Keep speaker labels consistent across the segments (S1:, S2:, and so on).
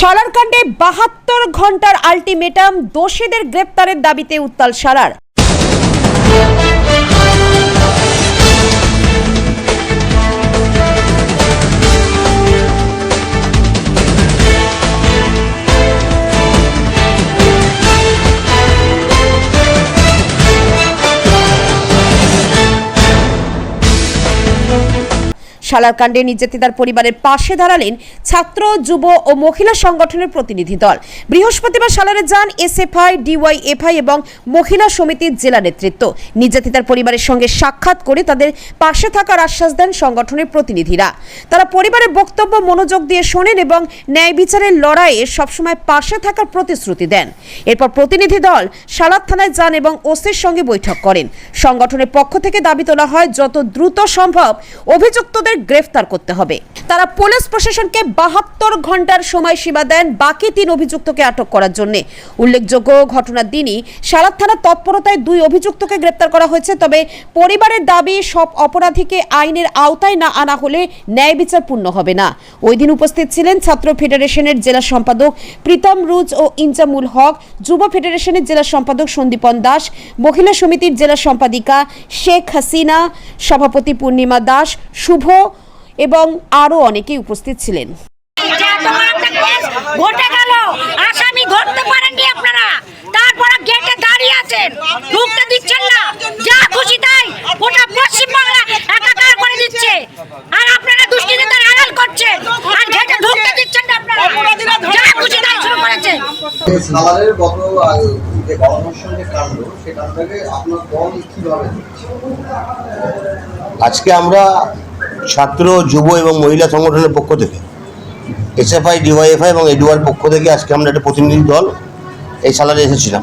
S1: সালার কাণ্ডে বাহাত্তর ঘণ্টার আলটিমেটাম দোষীদের গ্রেপ্তারের দাবিতে উত্তাল সালার সালার কাণ্ডে নির্যাতিতার পরিবারের পাশে দাঁড়ালেন ছাত্র, যুব ও মহিলা সংগঠনের প্রতিনিধি দল। বৃহস্পতিবার সালারে যান এসএফআই ডিওয়াইএফআই এবং মহিলা সমিতির জেলা নেতৃত্ব। নির্যাতিতার পরিবারের সঙ্গে সাক্ষাৎ করে তাদের পাশে থাকার আশ্বাস দেন সংগঠনের প্রতিনিধিরা। তারা পরিবারের বক্তব্য, মনোযোগ দিয়ে শোনেন এবং ন্যায় বিচারের লড়াইয়ে সবসময় পাশে থাকার প্রতিশ্রুতি দেন। এরপর প্রতিনিধি দল সালাদ থানায় যান এবং ওসির সঙ্গে বৈঠক করেন। সংগঠনের পক্ষ থেকে দাবি তোলা হয়, যত দ্রুত সম্ভব অভিযুক্তদের গ্রেফতার করতে হবে। তারা পুলিশ প্রশাসনকে বাহাত্তর ঘণ্টার সময়সীমা দেন বাকি তিন অভিযুক্তকে আটক করার জন্য। উল্লেখযোগ্য ঘটনার দিনই সালাদ থানার তৎপরতায় দুই অভিযুক্তকে গ্রেপ্তার করা হয়েছে, তবে পরিবারের দাবি, সব অপরাধীকে আইনের আওতায় না আনা হলে ন্যায় বিচার পূর্ণ হবে না। ওই দিন উপস্থিত ছিলেন ছাত্র ফেডারেশনের জেলা সম্পাদক প্রীতম রুজ ও ইনজামুল হক, যুব ফেডারেশনের জেলা সম্পাদক সন্দীপন দাস, মহিলা সমিতির জেলা সম্পাদিকা শেখ হাসিনা, সভাপতি পূর্ণিমা দাস, শুভ এবং আরও অনেকেই উপস্থিত ছিলেন।
S2: ঘটে গেল। আসামি ধরতে পারেননি আপনারা। তারপরে গেটে দাঁড়িয়ে আছেন। ঢুকতে দিচ্ছেন না। যা খুশি তাই। ওটা পশ্চিমবাংলা একাকার করে দিচ্ছে। আর আপনারা দুষ্কৃতীদের আড়াল করছেন। আর গেটে ঢুকতে দিচ্ছেন না আপনারা। যা খুশি তাই শুরু করেছে।
S3: সালারের গত যে গণধর্ষণ যে কাণ্ড সে কাণ্ডটাকে আপনার দল কীভাবে
S4: আজকে আমরা ছাত্র, যুব এবং মহিলা সংগঠনের পক্ষ থেকে এসএফআই ডিওয়াইএফআই এবং এডুয়ার পক্ষ থেকে আজকে আমরা একটা প্রতিনিধি দল এই সালারে এসেছিলাম।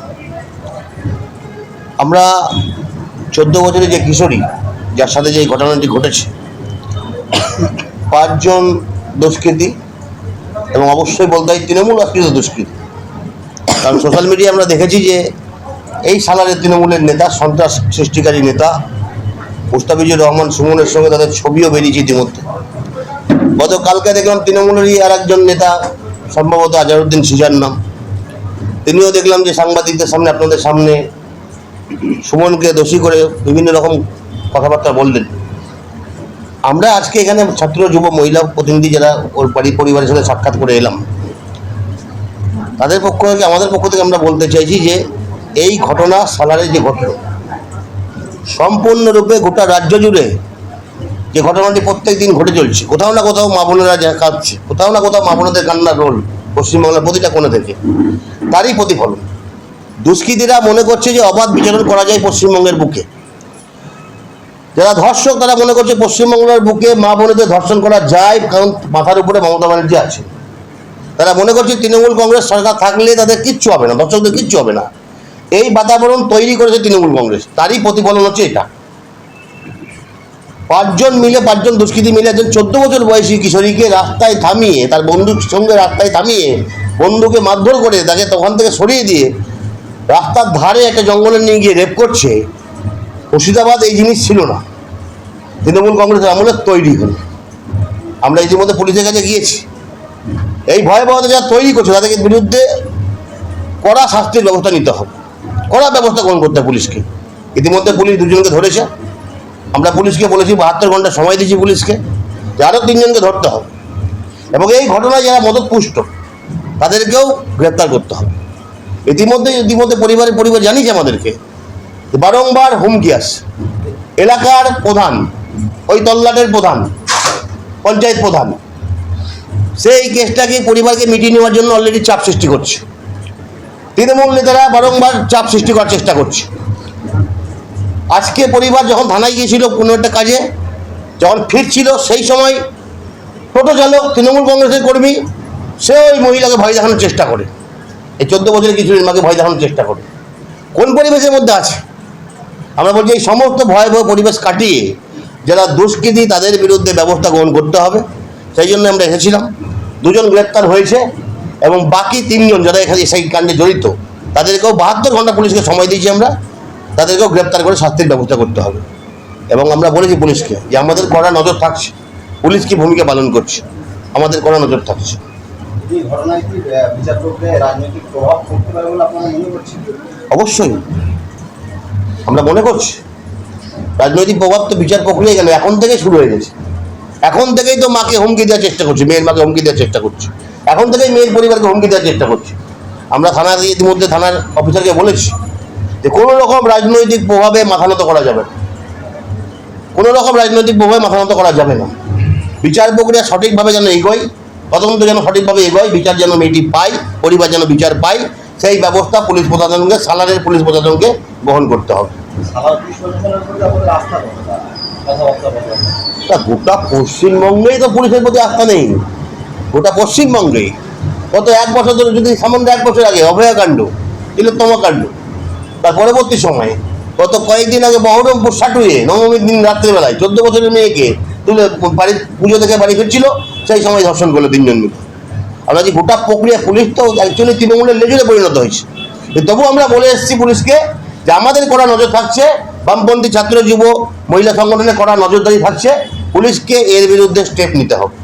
S4: আমরা চোদ্দ বছরের যে কিশোরী, যার সাথে যে ঘটনাটি ঘটেছে, পাঁচজন দুষ্কৃতী এবং অবশ্যই বলতে হয় তৃণমূল আকৃত দুষ্কৃতী। কারণ সোশ্যাল মিডিয়ায় আমরা দেখেছি যে এই সালারের তৃণমূলের নেতা, সন্ত্রাস সৃষ্টিকারী নেতা মুস্তাফিজুর রহমান সুমনের সঙ্গে তাদের ছবিও বেরিয়েছে ইতিমধ্যে। গতকালকে দেখলাম তৃণমূলেরই আর একজন নেতা, সম্ভবত আজহারউদ্দিন সিজার নাম। তিনিও দেখলাম যে সাংবাদিকদের সামনে, আপনাদের সামনে সুমনকে দোষী করে বিভিন্ন রকম কথাবার্তা বললেন। আমরা আজকে এখানে ছাত্র, যুব, মহিলা প্রতিনিধি যারা ওর বাড়ি পরিবারের সাথে সাক্ষাৎ করে এলাম, তাদের পক্ষ থেকে, আমাদের পক্ষ থেকে আমরা বলতে চাইছি যে এই ঘটনা সালারে যে ঘটল সম্পূর্ণরূপে গোটা রাজ্য জুড়ে যে ঘটনাটি প্রত্যেক দিন ঘটে চলছে। কোথাও না কোথাও মা বোনেরা কাঁদছে, কোথাও না কোথাও মা বোনদের কান্নার রোল পশ্চিমবাংলার প্রতিটা কোণে থেকে। তারই প্রতিফলন। দুষ্কৃতীরা মনে করছে যে অবাধ বিচরণ করা যায় পশ্চিমবঙ্গের বুকে। যারা ধর্ষক, তারা মনে করছে পশ্চিমবাংলার বুকে মা বোনেদের ধর্ষণ করা যায়, কারণ মাথার উপরে মমতা ব্যানার্জি আছে তারা মনে করছে তৃণমূল কংগ্রেস সরকার থাকলে তাদের কিচ্ছু হবে না দর্শকদের কিচ্ছু হবে না। এই বাতাবরণ তৈরি করেছে তৃণমূল কংগ্রেস। তারই প্রতিফলন হচ্ছে এটা। পাঁচজন মিলে, পাঁচজন দুষ্কৃতী মিলে একজন চোদ্দ বছর বয়সী কিশোরীকে রাস্তায় থামিয়ে, তার বন্ধুর সঙ্গে রাস্তায় থামিয়ে, বন্ধুকে মারধর করে তাকে তখন থেকে সরিয়ে দিয়ে রাস্তার ধারে একটা জঙ্গলে নিয়ে গিয়ে রেপ করছে, মুর্শিদাবাদ এই জিনিস ছিল না। তৃণমূল কংগ্রেসের আমলে তৈরি হলো। আমরা ইতিমধ্যে পুলিশের কাছে গিয়েছি। এই ভয়াবহতা যা তৈরি করছে তাদের বিরুদ্ধে কড়া শাস্তির ব্যবস্থা নিতে হবে। কড়া ব্যবস্থা গ্রহণ করতে পুলিশকে। ইতিমধ্যে পুলিশ দুজনকে ধরেছে। আমরা পুলিশকে বলেছি, বাহাত্তর ঘণ্টা সময় দিয়েছি পুলিশকে যে আরও তিনজনকে ধরতে হবে। এবং এই ঘটনায় যারা মদত পুষ্ট তাদেরকেও গ্রেপ্তার করতে হবে। ইতিমধ্যে ইতিমধ্যে পরিবারের পরিবার জানিয়েছে আমাদেরকে বারংবার হুমকি আসছে এলাকার প্রধান, ওই তল্লাটের প্রধান, পঞ্চায়েত প্রধান সে এই কেসটাকে পরিবারকে মিটিয়ে নেওয়ার জন্য অলরেডি চাপ সৃষ্টি করছে। তৃণমূল নেতারা বারংবার চাপ সৃষ্টি করার চেষ্টা করছে। আজকে পরিবার যখন থানায় গিয়েছিল কোনো একটা কাজে, যখন ফিরছিল সেই সময় টোটো চালক, তৃণমূল কংগ্রেসের কর্মী, সে ওই মহিলাকে ভয় দেখানোর চেষ্টা করে। এই চোদ্দ বছরের কিছুদিন মাকে ভয় দেখানোর চেষ্টা করে। কোন পরিবেশের মধ্যে আছে? আমরা বলছি এই সমস্ত ভয়াবহ পরিবেশ কাটিয়ে যারা দুষ্কৃতী, তাদের বিরুদ্ধে ব্যবস্থা গ্রহণ করতে হবে। সেই জন্য আমরা এসেছিলাম। দুজন গ্রেপ্তার হয়েছে। এবং বাকি তিনজন যারা এখানে সেই কাণ্ডে জড়িত তাদেরকেও বাহাত্তর ঘণ্টা পুলিশকে সময় দিয়েছি আমরা তাদেরকেও গ্রেপ্তার করে শাস্তির ব্যবস্থা করতে হবে। এবং আমরা বলেছি পুলিশকে যে আমাদের কড়া নজর থাকছে পুলিশ কি ভূমিকা পালন করছে আমাদের কড়া নজর থাকছে। অবশ্যই। আমরা মনে করছি। রাজনৈতিক প্রভাব তো বিচার প্রক্রিয়া গেল এখন থেকে শুরু হয়ে গেছে। এখন থেকেই তো মাকে হুমকি দেওয়ার চেষ্টা করছে, মেয়ের মাকে হুমকি দেওয়ার চেষ্টা করছে। এখন থেকেই মেয়ের পরিবারকে হুমকি দেওয়ার চেষ্টা করছে। আমরা থানার ইতিমধ্যে থানার অফিসারকে বলেছি যে কোনো রকম রাজনৈতিক প্রভাবে মাথা নত করা যাবে না। কোনো রকম রাজনৈতিক প্রভাবে মাথা নত করা যাবে না। বিচার প্রক্রিয়া সঠিকভাবে যেন এগোয়, তদন্ত যেন সঠিকভাবে এগোয়, বিচার যেন মেয়েটি পায়, পরিবার যেন বিচার পায়, সেই ব্যবস্থা পুলিশ প্রশাসনকে, সালারের পুলিশ প্রশাসনকে গ্রহণ করতে হবে। তা গোটা পশ্চিমবঙ্গেই তো পুলিশের প্রতি আস্থা নেই। গোটা পশ্চিমবঙ্গেই গত এক বছর ধরে যদি সামান্য এক বছর আগে অভয়াকাণ্ড কাণ্ড তার পরবর্তী সময়ে গত কয়েকদিন আগে বহরমপুর সাটুয়ে নবমীর দিন রাত্রেবেলায় চোদ্দ বছরের মেয়েকে তুলে বাড়ি, পুজো থেকে বাড়ি ফিরছিল, সেই সময় ধর্ষণ করল তিনজন মিলে। আমরা যে গোটা প্রক্রিয়া পুলিশ তো অ্যাকচুয়ালি তৃণমূলের লেজুরে পরিণত হয়েছে। তবু আমরা বলে এসেছি পুলিশকে যে আমাদের কড়া নজর থাকছে বামপন্থী ছাত্র যুব মহিলা সংগঠনে কড়া নজরদারি থাকছে। পুলিশকে এর বিরুদ্ধে স্টেপ নিতে হবে।